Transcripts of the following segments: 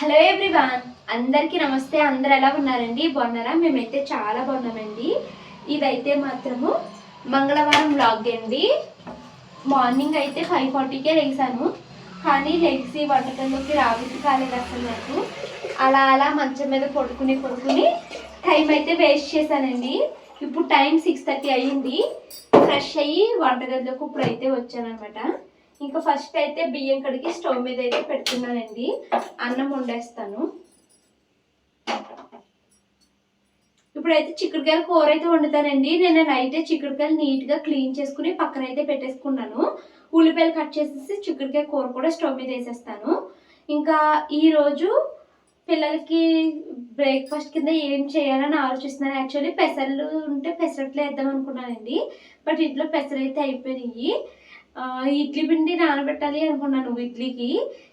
Hello everyone అందరికీ నమస్తే. అందరు ఎలా ఉన్నారండి? బాగున్నారా? మేమైతే చాలా బాగున్నామండి. ఇదైతే మాత్రము మంగళవారం బ్లాగ్ అండి. మార్నింగ్ అయితే ఫైవ్ ఫార్టీకే లేసాను. కానీ లెగిసి వంటకంలోకి రాబుద్ది కాలేదు అసలు నాకు. అలా అలా మంచం మీద పడుకుని పడుకుని టైం అయితే వేస్ట్ చేశానండి. ఇప్పుడు టైం సిక్స్ థర్టీ అయ్యింది. ఫ్రెష్ అయ్యి వంటగదిలోకి ఇప్పుడు అయితే వచ్చానమాట ఇంకా ఫస్ట్ అయితే బియ్యం కడిగి స్టవ్ మీద అయితే పెడుతున్నానండి. అన్నం వండేస్తాను. ఇప్పుడైతే చిక్కుడుకాయల కూర అయితే వండుతానండి. నేను నైటే చిక్కుడుకాయలు నీట్గా క్లీన్ చేసుకుని పక్కన అయితే పెట్టేసుకున్నాను. ఉల్లిపాయలు కట్ చేసేసి చిక్కుడుకాయ కూర కూడా స్టవ్ మీద వేసేస్తాను. ఇంకా ఈరోజు పిల్లలకి బ్రేక్ఫాస్ట్ కింద ఏం చేయాలని ఆలోచిస్తున్నాను. యాక్చువల్లీ పెసర్లు ఉంటే పెసరట్లు వేద్దాం అనుకున్నానండి. బట్ ఇంట్లో పెసరైతే అయిపోయినాయి. ఇడ్లీ పిండి నానబెట్టాలి అనుకున్నాను ఇడ్లీకి.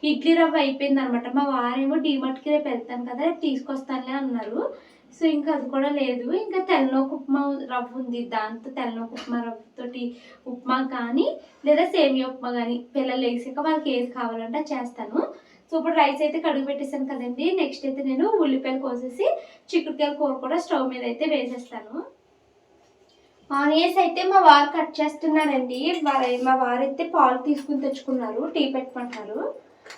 ఇడ్లీ రవ్వ అయిపోయింది అనమాట మా వారేమో డీమార్ట్కి రేపు వెళ్తాను కదా రేపు తీసుకొస్తానులే అన్నారు. సో ఇంకా అది కూడా లేదు. ఇంకా తెల్లనోక ఉప్మా రవ్వ ఉంది. దాంతో తెల్లనోక ఉప్మా రవ్వతోటి ఉప్మా కానీ లేదా సేమియా ఉప్మా కానీ పిల్లలు వేసాక వాళ్ళకి ఏది కావాలంటే అది చేస్తాను. సో ఇప్పుడు రైస్ అయితే కడుగు పెట్టేశాను కదండి. నెక్స్ట్ అయితే నేను ఉల్లిపాయలు కోసేసి చిక్కుడుకాయల కూర కూడా స్టవ్ మీద అయితే వేసేస్తాను. ఆనియన్స్ అయితే మా వారు కట్ చేస్తున్నారండి. వారు మా వారైతే పాలు తీసుకుని తెచ్చుకున్నారు టీ పెట్టమంటున్నారు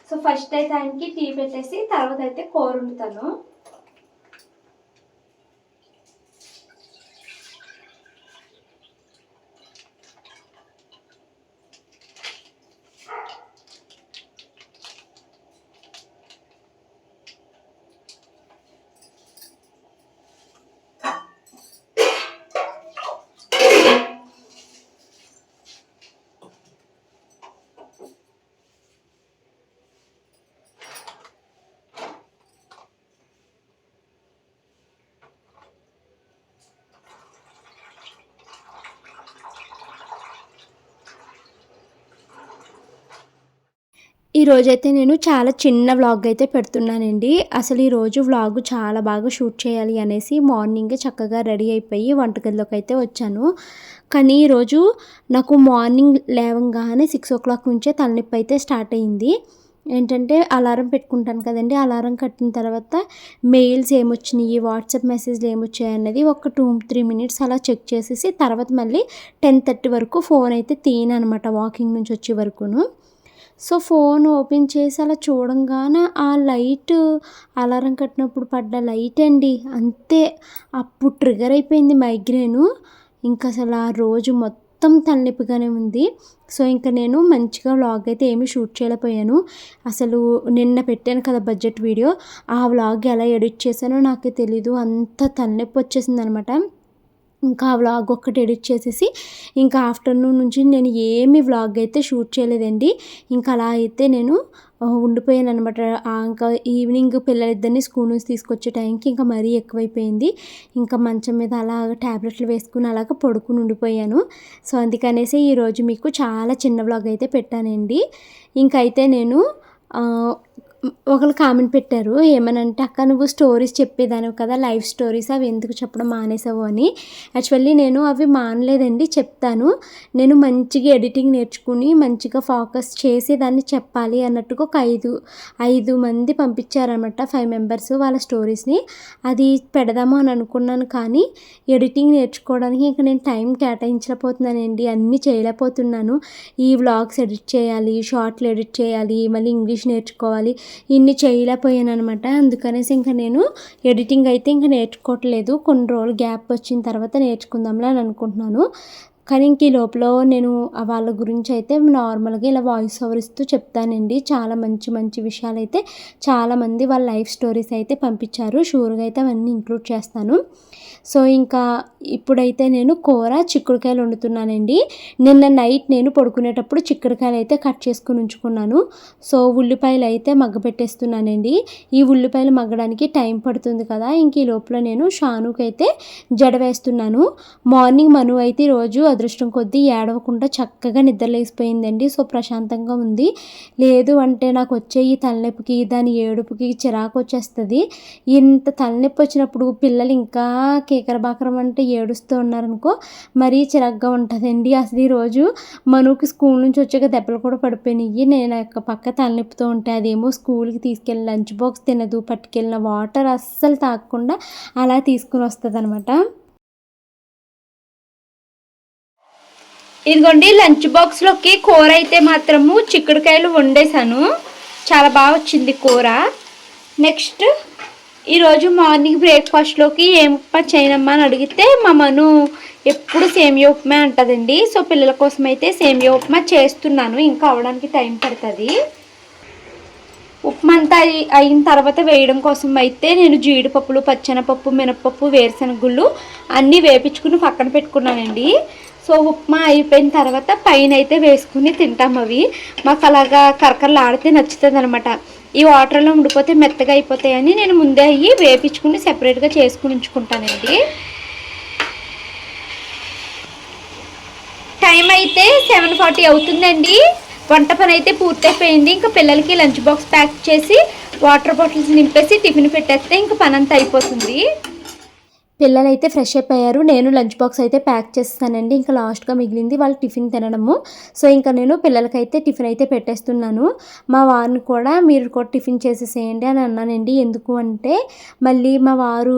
సో ఫస్ట్ అయితే ఆయనకి టీ పెట్టేసి తర్వాత అయితే కూర వండుతాను. ఈ రోజైతే నేను చాలా చిన్న వ్లాగ్ అయితే పెడుతున్నానండి. అసలు ఈరోజు వ్లాగ్ చాలా బాగా షూట్ చేయాలి అనేసి మార్నింగ్ చక్కగా రెడీ అయిపోయి వంటగదిలోకి అయితే వచ్చాను. కానీ ఈరోజు నాకు మార్నింగ్ లేవంగానే సిక్స్ ఓ క్లాక్ నుంచే తలనొప్పి అయితే స్టార్ట్ అయింది. ఏంటంటే అలారం పెట్టుకుంటాను కదండి. అలారం కట్టిన తర్వాత మెయిల్స్ ఏమొచ్చినాయి వాట్సాప్ మెసేజ్లు ఏమొచ్చాయి అన్నది ఒక టూ త్రీ మినిట్స్ అలా చెక్ చేసేసి తర్వాత మళ్ళీ టెన్ థర్టీ వరకు ఫోన్ అయితే తీయను అనమాట వాకింగ్ నుంచి వచ్చే వరకును. సో ఫోన్ ఓపెన్ చేసి అలా చూడంగానే ఆ లైట్ అలారం కట్టినప్పుడు పడ్డ లైట్ అండి. అంతే అప్పుడు ట్రిగర్ అయిపోయింది మైగ్రేను ఇంకా అసలు ఆ రోజు మొత్తం తలనొప్పిగానే ఉంది. సో ఇంకా నేను మంచిగా వ్లాగ్ అయితే ఏమీ షూట్ చేయలేకపోయాను. అసలు నిన్న పెట్టాను కదా బడ్జెట్ వీడియో ఆ వ్లాగ్ ఎలా ఎడిట్ చేశానో నాకు తెలీదు. అంత తలనొప్పి వచ్చేసింది అనమాట ఇంకా ఆ వ్లాగ్ ఒక్కటి ఎడిట్ చేసేసి ఇంకా ఆఫ్టర్నూన్ నుంచి నేను ఏమి వ్లాగ్ అయితే షూట్ చేయలేదండి. ఇంకా అలా అయితే నేను ఉండిపోయాను అనమాట ఇంకా ఈవినింగ్ పిల్లలిద్దరిని స్కూల్ నుంచి తీసుకొచ్చే టైంకి ఇంకా మరీ ఎక్కువైపోయింది. ఇంకా మంచం మీద అలా ట్యాబ్లెట్లు వేసుకుని అలాగ పడుకుని ఉండిపోయాను. సో అందుకనేసి ఈరోజు మీకు చాలా చిన్న వ్లాగ్ అయితే పెట్టానండి. ఇంకైతే నేను ఒకరు కామెంట్ పెట్టారు ఏమనంటే అక్క నువ్వు స్టోరీస్ చెప్పేదానివి కదా లైఫ్ స్టోరీస్ అవి ఎందుకు చెప్పడం మానేసావు అని. యాక్చువల్లీ నేను అవి మానలేదండి చెప్తాను. నేను మంచిగా ఎడిటింగ్ నేర్చుకుని మంచిగా ఫోకస్ చేసి దాన్ని చెప్పాలి అన్నట్టుగా ఒక ఐదు ఐదు మంది పంపించారనమాట ఫైవ్ మెంబర్స్ వాళ్ళ స్టోరీస్ని అది పెడదాము అని అనుకున్నాను కానీ ఎడిటింగ్ నేర్చుకోవడానికి ఇంకా నేను టైం కేటాయించలేకపోతున్నానండి అన్నీ చేయలేకపోతున్నాను. ఈ వ్లాగ్స్ ఎడిట్ చేయాలి షార్ట్లు ఎడిట్ చేయాలి మళ్ళీ ఇంగ్లీష్ నేర్చుకోవాలి ఇన్ని చేయలేకపోయాను అనమాట అందుకనేసి ఇంకా నేను ఎడిటింగ్ అయితే ఇంకా నేర్చుకోవట్లేదు. కొన్ని రోజులు గ్యాప్ వచ్చిన తర్వాత నేర్చుకుందాంలే అని అనుకుంటున్నాను. కానీ ఇంక ఈ లోపల నేను వాళ్ళ గురించి అయితే నార్మల్గా ఇలా వాయిస్ ఓవర్ ఇస్తూ చెప్తానండి. చాలా మంచి మంచి విషయాలు అయితే చాలామంది వాళ్ళ లైఫ్ స్టోరీస్ అయితే పంపించారు. షూర్గా అయితే అవన్నీ ఇంక్లూడ్ చేస్తాను. సో ఇంకా ఇప్పుడైతే నేను కూర చిక్కుడుకాయలు వండుతున్నానండి. నిన్న నైట్ నేను పడుకునేటప్పుడు చిక్కుడుకాయలు అయితే కట్ చేసుకుని ఉంచుకున్నాను. సో ఉల్లిపాయలు అయితే మగ్గపెట్టేస్తున్నానండి ఈ ఉల్లిపాయలు మగ్గడానికి టైం పడుతుంది కదా ఇంక ఈ లోపల నేను షానుకైతే అయితే జడ వేస్తున్నాను. మార్నింగ్ మను అయితే రోజు అదృష్టం కొద్దీ ఏడవకుండా చక్కగా నిద్రలేసిపోయిందండి. సో ప్రశాంతంగా ఉంది. లేదు అంటే నాకు వచ్చే ఈ తలనొప్పికి దాని ఏడుపుకి చిరాకు వచ్చేస్తుంది ఇంత తలనొప్పి వచ్చినప్పుడు పిల్లలు ఇంకా కేకరబాకరం అంటే ఏడుస్తూ ఉన్నారనుకో మరీ చిరాగ్గా ఉంటుందండి. అసలు ఈరోజు మనుకి స్కూల్ నుంచి వచ్చాక దెబ్బలు కూడా పడిపోయినాయి. నేను యొక్క పక్క తలనొప్పితో ఉంటే అదేమో స్కూల్కి తీసుకెళ్ళి లంచ్ బాక్స్ తినదు పట్టుకెళ్ళిన వాటర్ అస్సలు తాగకుండా అలా తీసుకుని వస్తుంది అనమాట ఇదిగోండి లంచ్ బాక్స్లోకి కూర అయితే మాత్రము చిక్కుడుకాయలు వండేసాను చాలా బాగా వచ్చింది కూర. నెక్స్ట్ ఈరోజు మార్నింగ్ బ్రేక్ఫాస్ట్లోకి ఏం ఉప్మా చేయనమ్మా అని అడిగితే మా మను ఎప్పుడు సేమియా ఉప్మా అంటుందండి. సో పిల్లల కోసం అయితే సేమియా ఉప్మా చేస్తున్నాను. ఇంకా అవడానికి టైం పడుతుంది. ఉప్మా అంతా అయిన తర్వాత వేయడం కోసం అయితే నేను జీడిపప్పులు పచ్చెనపప్పు మినపప్పు వేరుశనగుళ్ళు అన్నీ వేపించుకుని పక్కన పెట్టుకున్నానండి. సో ఉప్మా అయిపోయిన తర్వాత పైన అయితే వేసుకుని తింటాం అవి. మాకు అలాగా కరకరలు ఆడితే నచ్చుతుంది అనమాట ఈ వాటర్లో ఉండిపోతే మెత్తగా అయిపోతాయని నేను ముందే అయ్యి వేపించుకుని సెపరేట్గా చేసుకుని ఉంచుకుంటానండి. టైం అయితే సెవెన్ ఫార్టీ అవుతుందండి. వంట పని అయితే పూర్తయిపోయింది. ఇంకా పిల్లలకి లంచ్ బాక్స్ ప్యాక్ చేసి వాటర్ బాటిల్స్ నింపేసి టిఫిన్ పెట్టేస్తే ఇంకా పని అంతా అయిపోతుంది. పిల్లలైతే ఫ్రెష్ అయిపోయారు నేను లంచ్ బాక్స్ అయితే ప్యాక్ చేస్తానండి. ఇంకా లాస్ట్గా మిగిలింది వాళ్ళు టిఫిన్ తినడము. సో ఇంకా నేను పిల్లలకైతే టిఫిన్ అయితే పెట్టేస్తున్నాను. మా వారిని కూడా మీరు కూడా టిఫిన్ చేసేసేయండి అని అన్నానండి. ఎందుకు అంటే మళ్ళీ మా వారు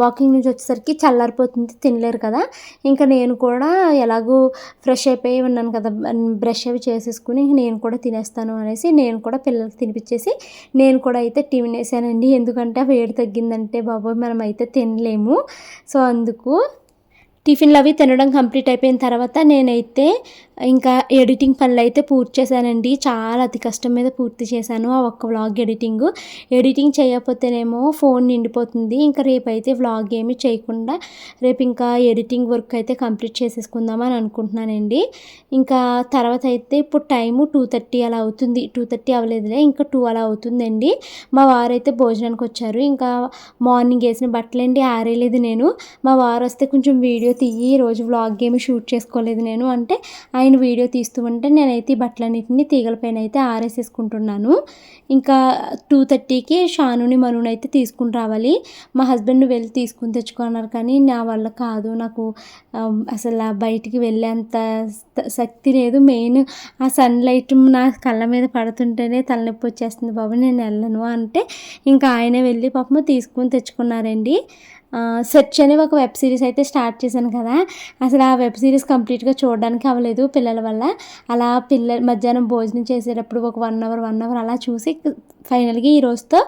వాకింగ్ నుంచి వచ్చేసరికి చల్లారిపోతుంది తినలేరు కదా. ఇంకా నేను కూడా ఎలాగో ఫ్రెష్ అయిపోయి ఉన్నాను కదా బ్రష్ అవి చేసేసుకుని ఇంక నేను కూడా తినేస్తాను అనేసి నేను కూడా పిల్లలకి తినిపించేసి నేను కూడా అయితే టిఫిన్ వేసానండి ఎందుకంటే వేడి తగ్గిందంటే బాబోయ్ మనం అయితే తినలేము. సో అందుకు టిఫిన్లు అవి తినడం కంప్లీట్ అయిపోయిన తర్వాత నేనైతే ఇంకా ఎడిటింగ్ పనులు అయితే పూర్తి చేశానండి. చాలా అతి కష్టం మీద పూర్తి చేశాను ఆ ఒక్క వ్లాగ్ ఎడిటింగ్. ఎడిటింగ్ చేయకపోతేనేమో ఫోన్ నిండిపోతుంది. ఇంకా రేపైతే వ్లాగ్ ఏమీ చేయకుండా రేపు ఇంకా ఎడిటింగ్ వర్క్ అయితే కంప్లీట్ చేసేసుకుందామని అనుకుంటున్నానండి. ఇంకా తర్వాత అయితే ఇప్పుడు టైము టూ థర్టీ అలా అవుతుంది. టూ థర్టీ అవ్వలేదులే ఇంకా టూ అలా అవుతుందండి. మా వారైతే భోజనానికి వచ్చారు. ఇంకా మార్నింగ్ వేసిన బట్టలండి ఆరేయలేదు నేను. మా వారు వస్తే కొంచెం వీడియో తీయి రోజు వ్లాగ్ ఏమి షూట్ చేసుకోలేదు నేను. అంటే ఆయన వీడియో తీస్తూ ఉంటే నేనైతే ఈ బట్టలన్నిటిని తీగల పైన అయితే ఆరేసేసుకుంటున్నాను. ఇంకా టూ థర్టీకి షానుని మనుని అయితే తీసుకుని రావాలి. మా హస్బెండ్ వెళ్ళి తీసుకుని తెచ్చుకున్నారు కానీ నా వల్ల కాదు. నాకు అసలు బయటికి వెళ్ళేంత శక్తి లేదు. మెయిన్ ఆ సన్లైట్ నా కళ్ళ మీద పడుతుంటేనే తలనొప్పి వచ్చేస్తుంది. బాబు నేను వెళ్ళను అంటే ఇంకా ఆయనే వెళ్ళి పాపము తీసుకుని తెచ్చుకున్నారండి. సెర్చ్ అని ఒక వెబ్ సిరీస్ అయితే స్టార్ట్ చేశాను కదా. అసలు ఆ వెబ్ సిరీస్ కంప్లీట్గా చూడడానికి అవ్వలేదు పిల్లల వల్ల. అలా పిల్లలు మధ్యాహ్నం భోజనం చేసేటప్పుడు ఒక వన్ అవర్ వన్ అవర్ అలా చూసి ఫైనల్గా ఈ రోజుతో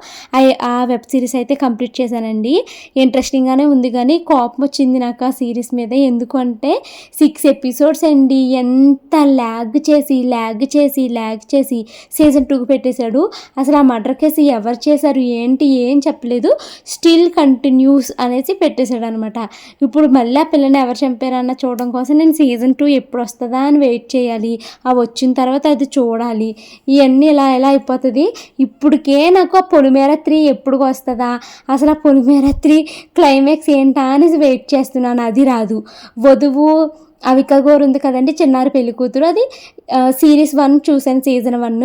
ఆ- వెబ్ సిరీస్ అయితే కంప్లీట్ చేశానండి. ఇంట్రెస్టింగ్గానే ఉంది కానీ కోపం వచ్చింది నాకు ఆ సిరీస్ మీద. ఎందుకంటే సిక్స్ ఎపిసోడ్స్ అండి. ఎంత ల్యాగ్ చేసి ల్యాగ్ చేసి ల్యాగ్ చేసి సీజన్ టూకి పెట్టేశాడు. అసలు ఆ మర్డర్ కేసు ఎవరు చేశారు? ఏంటి? ఏం చెప్పలేదు. స్టిల్ కంటిన్యూస్ అనేసి పెట్టేశాడు అనమాట ఇప్పుడు మళ్ళీ ఆ పిల్లని ఎవరు చంపారన్న చూడడం కోసం నేను సీజన్ టూ ఎప్పుడు వస్తుందా అని వెయిట్ చేయాలి. ఆ వచ్చిన తర్వాత అది చూడాలి. ఇవన్నీ ఇలా ఎలా అయిపోతుంది? ఇప్పటికే నాకు ఆ పొలిమేర త్రీ ఎప్పుడు వస్తుందా? అసలు ఆ పొలిమేర త్రీ క్లైమాక్స్ ఏంటా అనేసి వెయిట్ చేస్తున్నాను. అది రాదు. వధువు అవిక గోరు ఉంది కదండి చిన్నారి పెళ్ళి కూతురు. అది సిరీస్ వన్ చూసాను సీజన్ వన్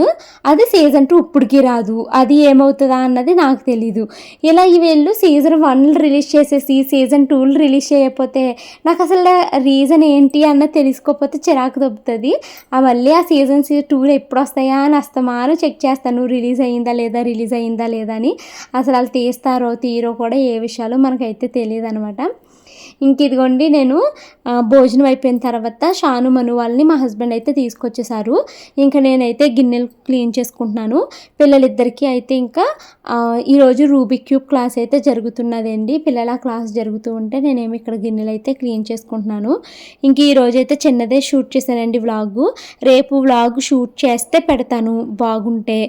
అది సీజన్ టూ ఇప్పటికి రాదు. అది ఏమవుతుందా అన్నది నాకు తెలీదు. ఇలా ఈ వీళ్ళు సీజన్ వన్ రిలీజ్ చేసేసి సీజన్ టూలు రిలీజ్ చేయకపోతే నాకు అసలు రీజన్ ఏంటి అన్నది తెలుసుకోకపోతే చిరాకు దొబ్బుతుంది. ఆ మళ్ళీ ఆ సీజన్ టూలు ఎప్పుడు వస్తాయా అని అస్తమాను చెక్ చేస్తాను. రిలీజ్ అయ్యిందా లేదా రిలీజ్ అయ్యిందా లేదా అని. అసలు వాళ్ళు తీస్తారో తీరో కూడా ఏ విషయాలు మనకైతే తెలియదు అనమాట ఇంక ఇదిగోండి నేను భోజనం అయిపోయిన తర్వాత షాను మను వాళ్ళని మా హస్బెండ్ అయితే తీసుకొచ్చేసారు. ఇంకా నేనైతే గిన్నెలు క్లీన్ చేసుకుంటున్నాను. పిల్లలిద్దరికీ అయితే ఇంకా ఈరోజు రూబిక్ క్యూబ్ క్లాస్ అయితే జరుగుతున్నదండి. పిల్లల క్లాస్ జరుగుతూ ఉంటే నేనేమి ఇక్కడ గిన్నెలు అయితే క్లీన్ చేసుకుంటున్నాను. ఇంక ఈరోజు అయితే చిన్నదే షూట్ చేశానండి వ్లాగు. రేపు వ్లాగ్ షూట్ చేస్తే పెడతాను బాగుంటే.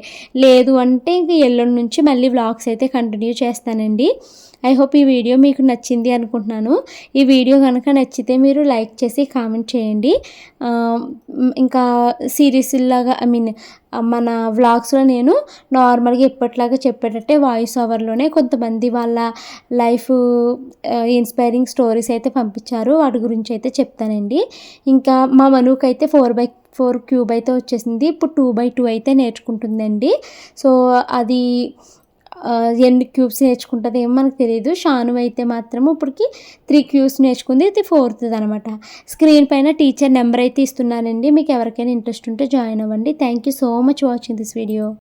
లేదు అంటే ఇంక ఎల్లుండి నుంచి మళ్ళీ వ్లాగ్స్ అయితే కంటిన్యూ చేస్తానండి. ఐ హోప్ ఈ వీడియో మీకు నచ్చింది అనుకుంటున్నాను. ఈ వీడియో కనుక నచ్చితే మీరు లైక్ చేసి కామెంట్ చేయండి. ఇంకా సిరీస్ లాగా ఐ మీన్ మన వ్లాగ్స్లో నేను నార్మల్గా ఎప్పటిలాగా చెప్పేటట్టే వాయిస్ ఓవర్లోనే కొంతమంది వాళ్ళ లైఫ్ ఇన్స్పైరింగ్ స్టోరీస్ అయితే పంపించారు. వాటి గురించి అయితే చెప్తానండి. ఇంకా మా మనుకు అయితే ఫోర్ బై ఫోర్ క్యూబ్ అయితే వచ్చేసింది. ఇప్పుడు టూ బై టూ అయితే నేర్చుకుంటుందండి. సో అది ఎన్ని క్యూబ్స్ నేర్చుకుంటుంది ఏమో మనకు తెలియదు షాను అయితే మాత్రం ఇప్పటికి త్రీ క్యూబ్స్ నేర్చుకుంది. ఇది ఫోర్త్ అనమాట. స్క్రీన్ పైన టీచర్ నెంబర్ అయితే ఇస్తున్నానండి. మీకు ఎవరికైనా ఇంట్రెస్ట్ ఉంటే జాయిన్ అవ్వండి. Thank you so much watching this video.